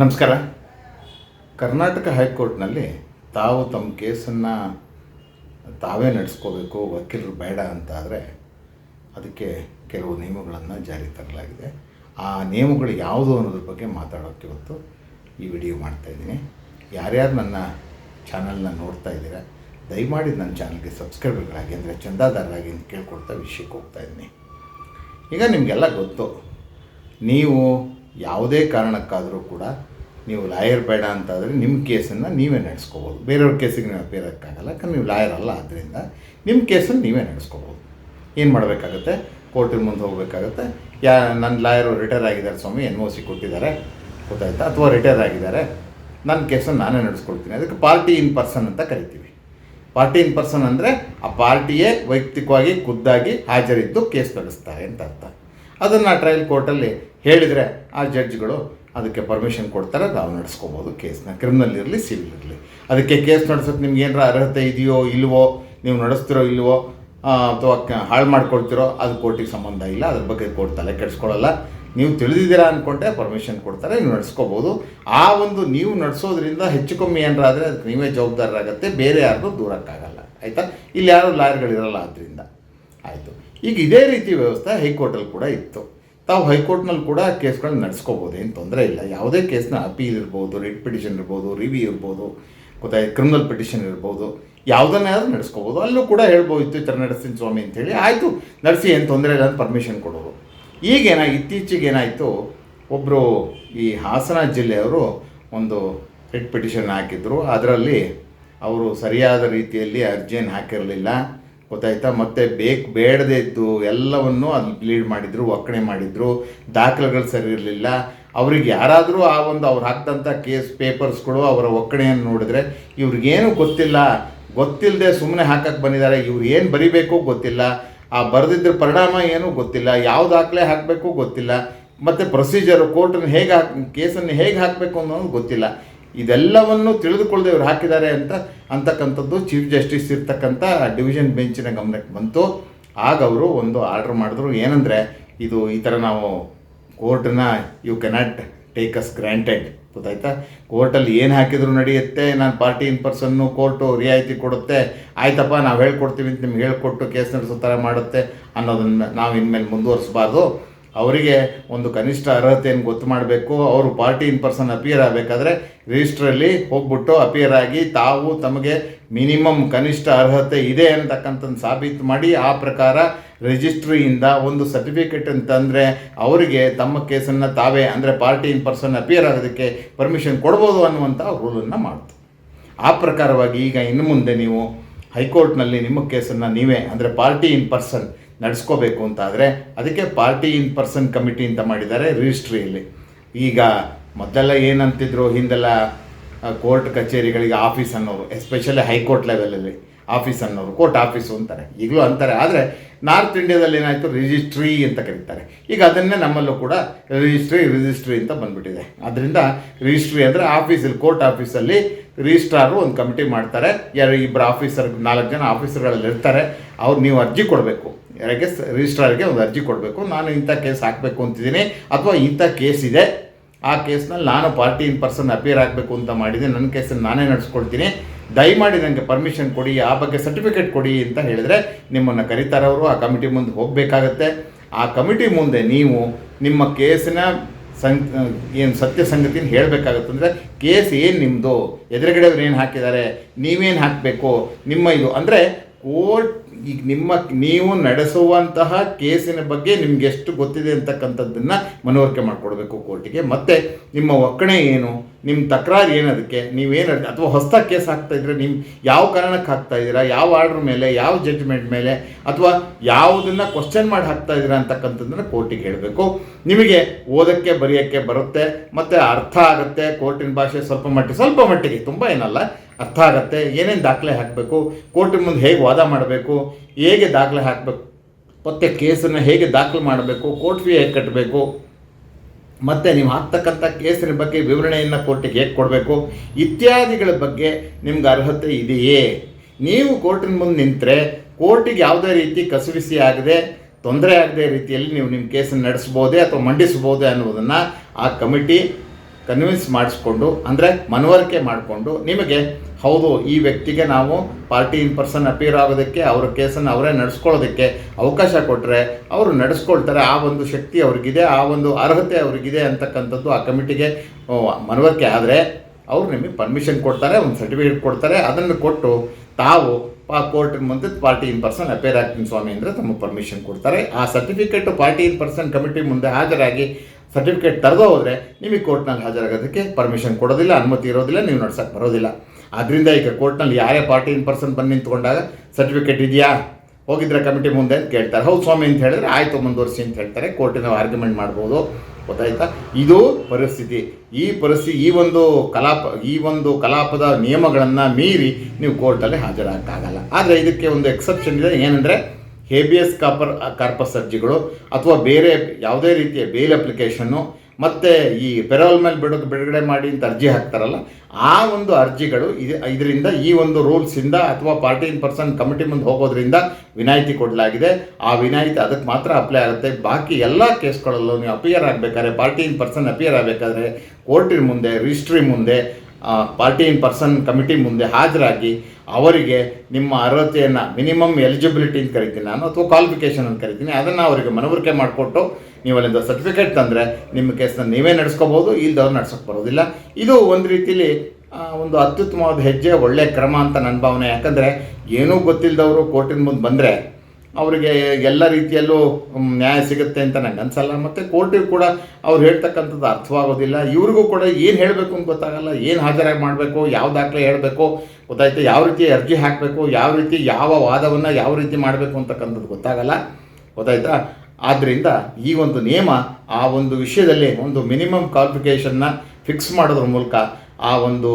ನಮಸ್ಕಾರ. ಕರ್ನಾಟಕ ಹೈಕೋರ್ಟ್ನಲ್ಲಿ ತಾವು ತಮ್ಮ ಕೇಸನ್ನು ತಾವೇ ನಡೆಸ್ಕೋಬೇಕು, ವಕೀಲರು ಬೇಡ ಅಂತಾದರೆ ಅದಕ್ಕೆ ಕೆಲವು ನಿಯಮಗಳನ್ನು ಜಾರಿ ತರಲಾಗಿದೆ. ಆ ನಿಯಮಗಳು ಯಾವುದು ಅನ್ನೋದ್ರ ಬಗ್ಗೆ ಮಾತಾಡೋಕ್ಕೆ ಇವತ್ತು ಈ ವಿಡಿಯೋ ಮಾಡ್ತಾಯಿದ್ದೀನಿ ಯಾರ್ಯಾರು ನನ್ನ ಚಾನಲ್ನ ನೋಡ್ತಾ ಇದ್ದೀರಾ, ದಯಮಾಡಿ ನನ್ನ ಚಾನಲ್ಗೆ ಸಬ್ಸ್ಕ್ರೈಬರ್ಗಳಾಗಿ ಅಂದರೆ ಚಂದಾದಾರರಾಗಿ ಅಂತ ಕೇಳ್ಕೊಡ್ತಾ ವಿಷಯಕ್ಕೆ ಹೋಗ್ತಾ ಇದ್ದೀನಿ. ಈಗ ನಿಮಗೆಲ್ಲ ಗೊತ್ತು, ನೀವು ಯಾವುದೇ ಕಾರಣಕ್ಕಾದರೂ ಕೂಡ ನೀವು ಲಾಯರ್ ಬೇಡ ಅಂತಾದರೆ ನಿಮ್ಮ ಕೇಸನ್ನು ನೀವೇ ನಡೆಸ್ಕೋಬೋದು. ಬೇರೆಯವ್ರ ಕೇಸಿಗೆ ನೀವು ಆಗಲ್ಲ ಯಾಕಂದ್ರೆ ನೀವು ಲಾಯರ್ ಅಲ್ಲ ಆದ್ದರಿಂದ ನಿಮ್ಮ ಕೇಸನ್ನು ನೀವೇ ನಡೆಸ್ಕೋಬೋದು. ಏನು ಮಾಡಬೇಕಾಗತ್ತೆ? ಕೋರ್ಟಿನ ಮುಂದೆ ಹೋಗಬೇಕಾಗತ್ತೆ. ಯಾ ನನ್ನ ಲಾಯರು ರಿಟೈರ್ ಆಗಿದ್ದಾರೆ ಸ್ವಾಮಿ, ಎನ್ ಒ ಸಿ ಕೊಟ್ಟಿದ್ದಾರೆ, ಗೊತ್ತಾಯ್ತಾ? ಅಥವಾ ರಿಟೈರ್ ಆಗಿದ್ದಾರೆ, ನನ್ನ ಕೇಸನ್ನು ನಾನೇ ನಡೆಸ್ಕೊಳ್ತೀನಿ. ಅದಕ್ಕೆ ಪಾರ್ಟಿ ಇನ್ ಪರ್ಸನ್ ಅಂತ ಕರಿತೀವಿ. ಪಾರ್ಟಿ ಇನ್ ಪರ್ಸನ್ ಅಂದರೆ ಆ ಪಾರ್ಟಿಯೇ ವೈಯಕ್ತಿಕವಾಗಿ ಖುದ್ದಾಗಿ ಹಾಜರಿದ್ದು ಕೇಸ್ ನಡೆಸ್ತಾರೆ ಅಂತ ಅರ್ಥ. ಅದನ್ನು ಟ್ರಯಲ್ ಕೋರ್ಟಲ್ಲಿ ಹೇಳಿದರೆ ಆ ಜಡ್ಜ್ಗಳು ಅದಕ್ಕೆ ಪರ್ಮಿಷನ್ ಕೊಡ್ತಾರೆ ನಾವು ನಡೆಸ್ಕೋಬೋದು ಕೇಸ್ನ ಕ್ರಿಮಿನಲ್ ಇರಲಿ ಸಿವಿಲ್ ಇರಲಿ. ಅದಕ್ಕೆ ಕೇಸ್ ನಡೆಸೋಕೆ ನಿಮ್ಗೆ ಏನಾರ ಅರ್ಹತೆ ಇದೆಯೋ, ಇಲ್ವೋ, ನೀವು ನಡೆಸ್ತಿರೋ ಇಲ್ವೋ ಅಥವಾ ಹಾಳು ಮಾಡ್ಕೊಳ್ತಿರೋ, ಅದು ಕೋರ್ಟಿಗೆ ಸಂಬಂಧ ಇಲ್ಲ, ಅದ್ರ ಬಗ್ಗೆ ಕೋರ್ಟ್ ತಲೆ ಕೆಡಿಸ್ಕೊಳ್ಳಲ್ಲ ನೀವು ತಿಳಿದಿದ್ದೀರಾ ಅಂದ್ಕೊಂಡೆ ಪರ್ಮಿಷನ್ ಕೊಡ್ತಾರೆ, ನೀವು ನಡೆಸ್ಕೋಬೋದು. ಆ ಒಂದು ನೀವು ನಡೆಸೋದ್ರಿಂದ ಹೆಚ್ಚು ಕಮ್ಮಿ ಏನಾರ ಆದರೆ ಅದಕ್ಕೆ ನೀವೇ ಜವಾಬ್ದಾರರಾಗತ್ತೆ, ಬೇರೆ ಯಾರಿಗೂ ದೂರಕ್ಕಾಗಲ್ಲ. ಆಯಿತಾ? ಇಲ್ಲಿ ಯಾರು ಲಾಯರ್ಗಳಿರಲ್ಲ ಆದ್ದರಿಂದ ಆಯಿತು. ಈಗ ಇದೇ ರೀತಿ ವ್ಯವಸ್ಥೆ ಹೈಕೋರ್ಟಲ್ಲಿ ಕೂಡ ಇತ್ತು. ತಾವು ಹೈಕೋರ್ಟ್ನಲ್ಲಿ ಕೂಡ ಕೇಸ್ಗಳನ್ನ ನಡೆಸ್ಕೋಬೋದು, ಏನು ತೊಂದರೆ ಇಲ್ಲ. ಯಾವುದೇ ಕೇಸ್ನ ಅಪೀಲ್ ಇರ್ಬೋದು, ರಿಟ್ ಪಿಟಿಷನ್ ಇರ್ಬೋದು, ರಿವ್ಯೂ ಇರ್ಬೋದು ಗೊತ್ತಾಯ್ತು ಕ್ರಿಮಿನಲ್ ಪಿಟಿಷನ್ ಇರ್ಬೋದು ಯಾವುದನ್ನಾದ್ರೂ ನಡೆಸ್ಕೋಬೋದು. ಅಲ್ಲೂ ಕೂಡ ಹೇಳ್ಬೋದಿತ್ತು ಈ ಥರ ನಡೆಸ್ತೀನಿ ಸ್ವಾಮಿ ಅಂತೇಳಿ ಆಯಿತು, ನಡೆಸಿ, ಏನು ತೊಂದರೆ ಇಲ್ಲ ಅಂತ ಪರ್ಮಿಷನ್ ಕೊಡೋರು. ಈಗೇನ ಇತ್ತೀಚೆಗೆ ಏನಾಯಿತು ಒಬ್ಬರು ಈ ಹಾಸನ ಜಿಲ್ಲೆಯವರು ಒಂದು ರಿಟ್ ಪಿಟಿಷನ್ ಹಾಕಿದ್ರು. ಅದರಲ್ಲಿ ಅವರು ಸರಿಯಾದ ರೀತಿಯಲ್ಲಿ ಅರ್ಜಿಯನ್ನು ಹಾಕಿರಲಿಲ್ಲ. ಗೊತ್ತಾಯ್ತಾ? ಮತ್ತೆ ಬೇಕು ಬೇಡದೇ ಇದ್ದು ಎಲ್ಲವನ್ನು ಅಲ್ಲಿ ಬ್ಲೀಡ್ ಮಾಡಿದ್ರು, ಒಕ್ಕಣೆ ಮಾಡಿದ್ರು, ದಾಖಲೆಗಳು ಸರಿ ಇರಲಿಲ್ಲ. ಅವ್ರಿಗೆ ಯಾರಾದರೂ ಆ ಒಂದು ಅವ್ರು ಹಾಕಿದಂಥ ಕೇಸ್ ಪೇಪರ್ಸ್ಗಳು ಅವರ ಒಕ್ಕಣೆಯನ್ನು ನೋಡಿದ್ರೆ ಇವ್ರಿಗೇನು ಗೊತ್ತಿಲ್ಲ. ಗೊತ್ತಿಲ್ಲದೆ ಸುಮ್ಮನೆ ಹಾಕಕ್ಕೆ ಬಂದಿದ್ದಾರೆ. ಇವ್ರು ಏನು ಬರಿಬೇಕು ಗೊತ್ತಿಲ್ಲ. ಆ ಬರೆದಿದ್ರ ಪರಿಣಾಮ ಏನೂ ಗೊತ್ತಿಲ್ಲ. ಯಾವ ದಾಖಲೆ ಹಾಕಬೇಕು ಗೊತ್ತಿಲ್ಲ. ಮತ್ತು ಪ್ರೊಸೀಜರು ಕೋರ್ಟನ್ನು ಹೇಗೆ ಹಾಕ್, ಕೇಸನ್ನು ಹೇಗೆ ಹಾಕಬೇಕು ಅನ್ನೋದು ಗೊತ್ತಿಲ್ಲ. ಇದೆಲ್ಲವನ್ನು ತಿಳಿದುಕೊಳ್ಳದೆ ಇವ್ರು ಹಾಕಿದ್ದಾರೆ ಅಂತ ಅಂತಕ್ಕಂಥದ್ದು ಚೀಫ್ ಜಸ್ಟಿಸ್ ಇರ್ತಕ್ಕಂಥ ಡಿವಿಷನ್ ಬೆಂಚಿನ ಗಮನಕ್ಕೆ ಬಂತು. ಆಗ ಅವರು ಒಂದು ಆರ್ಡ್ರ್ ಮಾಡಿದ್ರು. ಏನಂದರೆ, ಇದು ಈ ಥರ ನಾವು ಕೋರ್ಟನ್ನ you cannot take as granted ಗೊತ್ತಾಯ್ತಾ? ಕೋರ್ಟಲ್ಲಿ ಏನು ಹಾಕಿದ್ರು ನಡೆಯುತ್ತೆ, ನಾನು ಪಾರ್ಟಿ ಇನ್ ಪರ್ಸನ್ನು ಕೋರ್ಟು ರಿಯಾಯಿತಿ ಕೊಡುತ್ತೆ. ಆಯ್ತಪ್ಪ, ನಾವು ಹೇಳ್ಕೊಡ್ತೀವಿ ಅಂತ ನಿಮ್ಗೆ ಹೇಳ್ಕೊಟ್ಟು ಕೇಸ್ ನಡೆಸೋ ಥರ ಮಾಡುತ್ತೆ ಅನ್ನೋದನ್ನು ನಾವು ಇನ್ಮೇಲೆ ಮುಂದುವರಿಸಬಾರ್ದು. ಅವರಿಗೆ ಒಂದು ಕನಿಷ್ಠ ಅರ್ಹತೆಯನ್ನು ಗೊತ್ತು ಮಾಡಬೇಕು. ಅವರು ಪಾರ್ಟಿ ಇನ್ ಪರ್ಸನ್ ಅಪಿಯರ್ ಆಗಬೇಕಾದ್ರೆ ರಿಜಿಸ್ಟ್ರಲ್ಲಿ ಹೋಗ್ಬಿಟ್ಟು ಅಪಿಯರ್ ಆಗಿ ತಾವು ತಮಗೆ ಮಿನಿಮಮ್ ಕನಿಷ್ಠ ಅರ್ಹತೆ ಇದೆ ಅಂತಕ್ಕಂಥದ್ದು ಸಾಬೀತು ಮಾಡಿ ಆ ಪ್ರಕಾರ ರಿಜಿಸ್ಟ್ರಿಯಿಂದ ಒಂದು ಸರ್ಟಿಫಿಕೇಟ್ ಅಂತಂದರೆ ಅವರಿಗೆ ತಮ್ಮ ಕೇಸನ್ನು ತಾವೇ ಅಂದರೆ ಪಾರ್ಟಿ ಇನ್ ಪರ್ಸನ್ ಅಪಿಯರ್ ಆಗೋದಕ್ಕೆ ಪರ್ಮಿಷನ್ ಕೊಡ್ಬೋದು ಅನ್ನುವಂಥ ರೂಲನ್ನು ಮಾಡ್ತು. ಆ ಪ್ರಕಾರವಾಗಿ ಈಗ ಇನ್ನು ಮುಂದೆ ನೀವು ಹೈಕೋರ್ಟ್ನಲ್ಲಿ ನಿಮ್ಮ ಕೇಸನ್ನು ನೀವೇ ಅಂದರೆ ಪಾರ್ಟಿ ಇನ್ ಪರ್ಸನ್ ನಡೆಸ್ಕೋಬೇಕು ಅಂತಾದರೆ ಅದಕ್ಕೆ ಪಾರ್ಟಿ ಇನ್ ಪರ್ಸನ್ ಕಮಿಟಿ ಅಂತ ಮಾಡಿದ್ದಾರೆ ರಿಜಿಸ್ಟ್ರಿಯಲ್ಲಿ ಈಗ ಮೊದಲೆಲ್ಲ ಏನಂತಿದ್ರು ಹಿಂದೆಲ್ಲ ಕೋರ್ಟ್ ಕಚೇರಿಗಳಿಗೆ ಆಫೀಸ್ ಅನ್ನೋರು ಎಸ್ಪೆಷಲಿ ಹೈಕೋರ್ಟ್ ಲೆವೆಲಲ್ಲಿ ಆಫೀಸ್ ಅನ್ನೋರು ಕೋರ್ಟ್ ಆಫೀಸು ಅಂತಾರೆ. ಈಗಲೂ ಅಂತಾರೆ. ಆದರೆ ನಾರ್ತ್ ಇಂಡಿಯಾದಲ್ಲಿ ಏನಾಯಿತು? ರಿಜಿಸ್ಟ್ರಿ ಅಂತ ಕರೀತಾರೆ. ಈಗ ಅದನ್ನೇ ನಮ್ಮಲ್ಲೂ ಕೂಡ ರಿಜಿಸ್ಟ್ರಿ ರಿಜಿಸ್ಟ್ರಿ ಅಂತ ಬಂದ್ಬಿಟ್ಟಿದೆ. ಅದರಿಂದ ರಿಜಿಸ್ಟ್ರಿ ಅಂದರೆ ಆಫೀಸಲ್ಲಿ ಕೋರ್ಟ್ ಆಫೀಸಲ್ಲಿ ರಿಜಿಸ್ಟ್ರಾರು ಒಂದು ಕಮಿಟಿ ಮಾಡ್ತಾರೆ. ಯಾರು ಇಬ್ಬರು ಆಫೀಸರ್ ನಾಲ್ಕು ಜನ ಆಫೀಸರ್ಗಳಲ್ಲಿ ಇರ್ತಾರೆ. ಅವ್ರು ನೀವು ಅರ್ಜಿ ಕೊಡಬೇಕು. ಯಾರಿಗೆ ರಿಜಿಸ್ಟ್ರಾರ್ಗೆ ಒಂದು ಅರ್ಜಿ ಕೊಡಬೇಕು. ನಾನು ಇಂಥ ಕೇಸ್ ಹಾಕಬೇಕು ಅಂತಿದ್ದೀನಿ. ಅಥವಾ ಇಂಥ ಕೇಸ್ ಇದೆ. ಆ ಕೇಸ್ನಲ್ಲಿ ನಾನು ಪಾರ್ಟಿ ಇನ್ ಪರ್ಸನ್ ಅಪಿಯರ್ ಆಗಬೇಕು ಅಂತ ಮಾಡಿದೆ. ನನ್ನ ಕೇಸನ್ನು ನಾನೇ ನಡೆಸ್ಕೊಳ್ತೀನಿ. ದಯಮಾಡಿ ನನಗೆ ಪರ್ಮಿಷನ್ ಕೊಡಿ, ಆ ಬಗ್ಗೆ ಸರ್ಟಿಫಿಕೇಟ್ ಕೊಡಿ ಅಂತ ಹೇಳಿದರೆ ನಿಮ್ಮನ್ನು ಕರೀತಾರವರು ಆ ಕಮಿಟಿ ಮುಂದೆ ಹೋಗಬೇಕಾಗತ್ತೆ. ಆ ಕಮಿಟಿ ಮುಂದೆ ನೀವು ನಿಮ್ಮ ಕೇಸಿನ ಸಂ, ಏನು ಸತ್ಯ ಸಂಗತಿನ ಹೇಳಬೇಕಾಗತ್ತೆ ಅಂದರೆ ಕೇಸ್ ಏನು ನಿಮ್ಮದು ಎದುರುಗಡೆ ಅವ್ರು ಏನು ಹಾಕಿದ್ದಾರೆ? ನೀವೇನು ಹಾಕಬೇಕು? ನಿಮ್ಮ ಇದು ಅಂದರೆ ಕೋರ್ಟ್ ಈಗ ನಿಮ್ಮ ನೀವು ನಡೆಸುವಂತಹ ಕೇಸಿನ ಬಗ್ಗೆ ನಿಮ್ಗೆ ಎಷ್ಟು ಗೊತ್ತಿದೆ ಅಂತಕ್ಕಂಥದ್ದನ್ನು ಮನವರಿಕೆ ಮಾಡಿಕೊಡ್ಬೇಕು ಕೋರ್ಟಿಗೆ. ಮತ್ತು ನಿಮ್ಮ ಒಕ್ಕಣೆ ಏನು? ನಿಮ್ಮ ತಕರಾರು ಏನು ಅದಕ್ಕೆ ನೀವೇನು ಅಥವಾ ಹೊಸ ಕೇಸ್ ಹಾಕ್ತಾ ಇದ್ರೆ ನೀವು ಯಾವ ಕಾರಣಕ್ಕೆ ಹಾಕ್ತಾ ಇದ್ದೀರಾ? ಯಾವ ಆರ್ಡ್ರ್ ಮೇಲೆ, ಯಾವ ಜಡ್ಜ್ಮೆಂಟ್ ಮೇಲೆ? ಅಥವಾ ಯಾವುದನ್ನು ಕ್ವಶನ್ ಮಾಡಿ ಹಾಕ್ತಾ ಇದ್ದೀರಾ ಅಂತಕ್ಕಂಥದ್ದನ್ನು ಕೋರ್ಟಿಗೆ ಹೇಳಬೇಕು. ನಿಮಗೆ ಓದೋಕ್ಕೆ, ಬರೆಯೋಕ್ಕೆ ಬರುತ್ತೆ. ಮತ್ತು ಅರ್ಥ ಆಗುತ್ತೆ. ಕೋರ್ಟಿನ ಭಾಷೆ ಸ್ವಲ್ಪ ಮಟ್ಟಿಗೆ ಸ್ವಲ್ಪ ಮಟ್ಟಿಗೆ, ತುಂಬ ಏನಲ್ಲ. ಅರ್ಥ ಆಗತ್ತೆ? ಏನೇನು ದಾಖಲೆ ಹಾಕಬೇಕು? ಕೋರ್ಟಿನ ಮುಂದೆ ಹೇಗೆ ವಾದ ಮಾಡಬೇಕು? ಹೇಗೆ ದಾಖಲೆ ಹಾಕಬೇಕು? ಮತ್ತು ಕೇಸನ್ನು ಹೇಗೆ ದಾಖಲು ಮಾಡಬೇಕು? ಕೋರ್ಟ್ ಫೀ ಹೇಗೆ ಕಟ್ಟಬೇಕು ಮತ್ತು ನೀವು ಹಾಕ್ತಕ್ಕಂಥ ಕೇಸಿನ ಬಗ್ಗೆ ವಿವರಣೆಯನ್ನು ಕೋರ್ಟಿಗೆ ಹೇಗೆ ಕೊಡಬೇಕು? ಇತ್ಯಾದಿಗಳ ಬಗ್ಗೆ ನಿಮ್ಗೆ ಅರ್ಹತೆ ಇದೆಯೇ? ನೀವು ಕೋರ್ಟಿನ ಮುಂದೆ ನಿಂತರೆ ಕೋರ್ಟಿಗೆ ಯಾವುದೇ ರೀತಿ ಕಸುವಿಸಿ ಆಗದೆ, ತೊಂದರೆ ಆಗದೆ ರೀತಿಯಲ್ಲಿ ನೀವು ನಿಮ್ಮ ಕೇಸನ್ನು ನಡೆಸ್ಬೋದೇ ಅಥವಾ ಮಂಡಿಸ್ಬೋದೇ ಅನ್ನುವುದನ್ನು ಆ ಕಮಿಟಿ ಕನ್ವಿನ್ಸ್ ಮಾಡಿಸ್ಕೊಂಡು, ಅಂದರೆ ಮನವರಿಕೆ ಮಾಡಿಕೊಂಡು, ನಿಮಗೆ ಹೌದು, ಈ ವ್ಯಕ್ತಿಗೆ ನಾವು ಪಾರ್ಟಿ ಇನ್ ಪರ್ಸನ್ ಅಪೀರ್ ಆಗೋದಕ್ಕೆ, ಅವರ ಕೇಸನ್ನು ಅವರೇ ನಡೆಸ್ಕೊಳ್ಳೋದಕ್ಕೆ ಅವಕಾಶ ಕೊಟ್ಟರೆ ಅವರು ನಡೆಸ್ಕೊಳ್ತಾರೆ, ಆ ಒಂದು ಶಕ್ತಿ ಅವ್ರಿಗಿದೆ, ಆ ಒಂದು ಅರ್ಹತೆ ಅವ್ರಿಗಿದೆ ಅಂತಕ್ಕಂಥದ್ದು ಆ ಕಮಿಟಿಗೆ ಮನವರಿಕೆ ಆದರೆ ಅವರು ನಿಮಗೆ ಪರ್ಮಿಷನ್ ಕೊಡ್ತಾರೆ, ಒಂದು ಸರ್ಟಿಫಿಕೇಟ್ ಕೊಡ್ತಾರೆ, ಅದನ್ನು ಕೊಟ್ಟು ತಾವು ಆ ಕೋರ್ಟಿನ ಮುಂದೆ ಪಾರ್ಟಿ ಇನ್ ಪರ್ಸನ್ ಅಪೇರ್ ಆಗ್ತೀನಿ ಸ್ವಾಮಿ ಅಂದರೆ ತಮಗೆ ಪರ್ಮಿಷನ್ ಕೊಡ್ತಾರೆ. ಆ certificate party in person committee ಮುಂದೆ ಹಾಜರಾಗಿ ಸರ್ಟಿಫಿಕೇಟ್ ತರದೇ ಹೋದರೆ ನಿಮಗೆ ಕೋರ್ಟ್ನಲ್ಲಿ ಹಾಜರಾಗೋದಕ್ಕೆ ಪರ್ಮಿಷನ್ ಕೊಡೋದಿಲ್ಲ, ಅನುಮತಿ ಇರೋದಿಲ್ಲ, ನೀವು ನಡ್ಸೋಕ್ಕೆ ಬರೋದಿಲ್ಲ. ಆದ್ದರಿಂದ ಈಗ ಕೋರ್ಟ್ನಲ್ಲಿ ಯಾರೇ ಪಾರ್ಟಿ ಇನ್ ಪರ್ಸನ್ ಬಂದು ನಿಂತ್ಕೊಂಡಾಗ ಸರ್ಟಿಫಿಕೇಟ್ ಇದೆಯಾ? ಹೋಗಿದ್ರೆ ಕಮಿಟಿ ಮುಂದೆ ಅಂತ ಕೇಳ್ತಾರೆ. ಹೌದು ಸ್ವಾಮಿ ಅಂತ ಹೇಳಿದ್ರೆ ಆಯಿತು, ಮುಂದುವರಿಸಿ ಅಂತ ಹೇಳ್ತಾರೆ. ಕೋರ್ಟಿನ ಆರ್ಗ್ಯುಮೆಂಟ್ ಮಾಡ್ಬೋದು. ಗೊತ್ತಾಯ್ತಾ? ಇದು ಪರಿಸ್ಥಿತಿ. ಈ ಪರಿಸ್ಥಿತಿ ಈ ಒಂದು ಕಲಾಪ, ಈ ಒಂದು ಕಲಾಪದ ನಿಯಮಗಳನ್ನು ಮೀರಿ ನೀವು ಕೋರ್ಟಲ್ಲಿ ಹಾಜರಾಗಕ್ಕಾಗಲ್ಲ. ಆದರೆ ಇದಕ್ಕೆ ಒಂದು ಎಕ್ಸೆಪ್ಷನ್ ಇದೆ. ಏನಂದರೆ ಹೇಬಿಯಸ್ ಕಾಪರ್ ಕಾರ್ಪಸ್ ಅರ್ಜಿಗಳು ಅಥವಾ ಬೇರೆ ಯಾವುದೇ ರೀತಿಯ ಬೇಲ್ ಅಪ್ಲಿಕೇಶನ್ನು ಮತ್ತು ಈ ಪೆರೋಲ್ ಮೇಲೆ ಬಿಡೋದು ಬಿಡುಗಡೆ ಮಾಡಿ ಅಂತ ಅರ್ಜಿ ಹಾಕ್ತಾರಲ್ಲ, ಆ ಒಂದು ಅರ್ಜಿಗಳು ಇದು, ಇದರಿಂದ ಈ ಒಂದು ರೂಲ್ಸಿಂದ ಅಥವಾ ಪಾರ್ಟಿ ಇನ್ ಪರ್ಸನ್ ಕಮಿಟಿ ಮುಂದೆ ಹೋಗೋದ್ರಿಂದ ವಿನಾಯಿತಿ ಕೊಡಲಾಗಿದೆ. ಆ ವಿನಾಯಿತಿ ಅದಕ್ಕೆ ಮಾತ್ರ ಅಪ್ಲೈ ಆಗುತ್ತೆ. ಬಾಕಿ ಎಲ್ಲ ಕೇಸ್ಗಳಲ್ಲೂ ನೀವು ಅಪಿಯರ್ ಆಗಬೇಕಾದ್ರೆ ಪಾರ್ಟಿ ಇನ್ ಪರ್ಸನ್ ಅಪಿಯರ್ ಆಗಬೇಕಾದ್ರೆ ಕೋರ್ಟಿನ ಮುಂದೆ ರಿಜಿಸ್ಟ್ರಿ ಮುಂದೆ ಪಾರ್ಟಿ ಪರ್ಸನ್ ಕಮಿಟಿ ಮುಂದೆ ಹಾಜರಾಗಿ ಅವರಿಗೆ ನಿಮ್ಮ ಅರ್ಹತೆಯನ್ನು ಮಿನಿಮಮ್ ಎಲಿಜಿಬಿಲಿಟಿ ಅಂತ ಕರಿತೀನಿ ನಾನು ಅಥವಾ ಕ್ವಾಲಿಫಿಕೇಷನ್ ಅಂತ ಕರಿತೀನಿ, ಅದನ್ನು ಅವರಿಗೆ ಮನವರಿಕೆ ಮಾಡಿಕೊಟ್ಟು ನೀವು ಅಲ್ಲಿಂದ ಸರ್ಟಿಫಿಕೇಟ್ ತಂದರೆ ನಿಮ್ಮ ಕೇಸನ್ನ ನೀವೇ ನಡೆಸ್ಕೋಬೋದು, ಇಲ್ದವ್ರು ನಡ್ಸೋಕ್ಕೆ ಬರೋದಿಲ್ಲ. ಇದು ಒಂದು ರೀತಿಲಿ ಒಂದು ಅತ್ಯುತ್ತಮವಾದ ಹೆಜ್ಜೆ ಒಳ್ಳೆಯ ಕ್ರಮ ಅಂತ ನನ್ನ ಭಾವನೆ. ಯಾಕಂದರೆ ಏನೂ ಗೊತ್ತಿಲ್ಲದವರು ಕೋರ್ಟಿನ ಮುಂದೆ ಬಂದರೆ ಅವರಿಗೆ ಎಲ್ಲ ರೀತಿಯಲ್ಲೂ ನ್ಯಾಯ ಸಿಗುತ್ತೆ ಅಂತ ನಂಗೆ ಅನ್ಸಲ್ಲ. ಮತ್ತು ಕೋರ್ಟಿಗೆ ಕೂಡ ಅವ್ರು ಹೇಳ್ತಕ್ಕಂಥದ್ದು ಅರ್ಥವಾಗೋದಿಲ್ಲ. ಇವ್ರಿಗೂ ಕೂಡ ಏನು ಹೇಳಬೇಕು ಅಂತ ಗೊತ್ತಾಗಲ್ಲ. ಏನು ಹಾಜರಾಗಿ ಮಾಡಬೇಕು, ಯಾವ ದಾಖಲೆ ಹೇಳಬೇಕು, ಗೊತ್ತಾಯ್ತು? ಯಾವ ರೀತಿ ಅರ್ಜಿ ಹಾಕಬೇಕು, ಯಾವ ರೀತಿ ಯಾವ ವಾದವನ್ನು ಯಾವ ರೀತಿ ಮಾಡಬೇಕು ಅಂತಕ್ಕಂಥದ್ದು ಗೊತ್ತಾಗಲ್ಲ. ಗೊತ್ತಾಯ್ತಾ? ಆದ್ದರಿಂದ ಈ ಒಂದು ನಿಯಮ, ಆ ಒಂದು ವಿಷಯದಲ್ಲಿ ಒಂದು ಮಿನಿಮಮ್ ಕ್ವಾಲಿಫಿಕೇಷನ್ನ ಫಿಕ್ಸ್ ಮಾಡೋದ್ರ ಮೂಲಕ ಆ ಒಂದು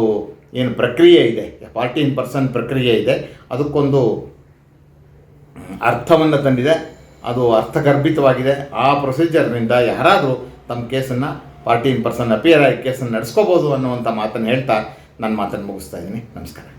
ಏನು ಪ್ರಕ್ರಿಯೆ ಇದೆ. ಫಾರ್ಟೀನ್ ಇನ್ ಪರ್ಸನ್ ಪ್ರಕ್ರಿಯೆ ಇದೆ. ಅದಕ್ಕೊಂದು ಅರ್ಥವನ್ನು ತಂದಿದೆ. ಅದು ಅರ್ಥಗರ್ಭಿತವಾಗಿದೆ. ಆ ಪ್ರೊಸೀಜರ್ನಿಂದ ಯಾರಾದರೂ ತಮ್ಮ ಕೇಸನ್ನು ಪಾರ್ಟಿ ಇನ್ ಪರ್ಸನ್ ಅಪಿಯರ್ ಆಗಿ ಕೇಸನ್ನು ನಡೆಸ್ಕೋಬೋದು ಅನ್ನುವಂಥ ಮಾತನ್ನು ಹೇಳ್ತಾ ನನ್ನ ಮಾತನ್ನು ಮುಗಿಸ್ತಾ ಇದ್ದೀನಿ. ನಮಸ್ಕಾರ.